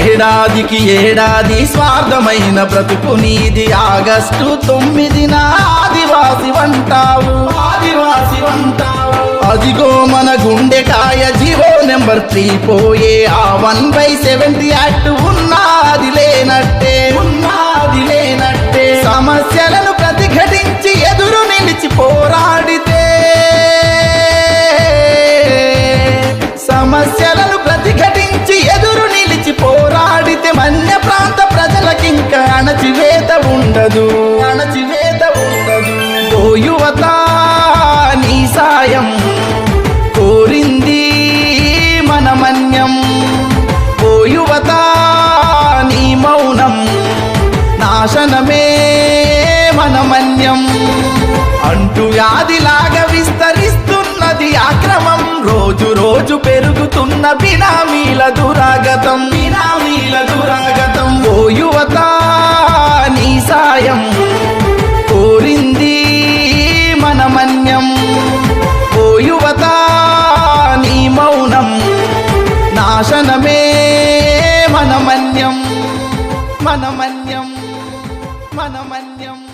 ఏడాదికి ఏడాది స్వార్థమైన బ్రతుకు నీది ఆగస్టు తొమ్మిదిన ఆదివాసి వంటావు. ఆదివాసి వంటావు. అదిగో మన గుండెకాయ జీరో నెంబర్ త్రీ పోయే ఆ వన్ బై సెవెంటీ యాక్ట్ ఉన్నది లేనట్టే. ఉన్నది లేనట్టే. సమస్యలను ప్రతిఘటించి ఎదురు నిలిచి పోరాడితే. సమస్యలను ఉండదు. అణచివేత ఉండదు ఓ యువత నీ సాయం కోరింది మనమన్యం. ఓ యువత నీ మౌనం నాశనమే మనమన్యం. అంటూ వ్యాధిలాగా విస్తరిస్తున్నది ఆక్రమం రోజు రోజు పెరుగుతున్న బినామీల దురాగతం. బినామీల దురాగతం. ఓ యువత ఓ నీ మౌనం నాశనమే మనమన్యం మనమన్యం మనమన్యం.